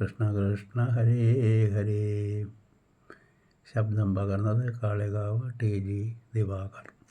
കൃഷ്ണ കൃഷ്ണ ഹരേ ഹരേ. ശബ്ദം പകർന്നത് Kalikavu T G Diwakar.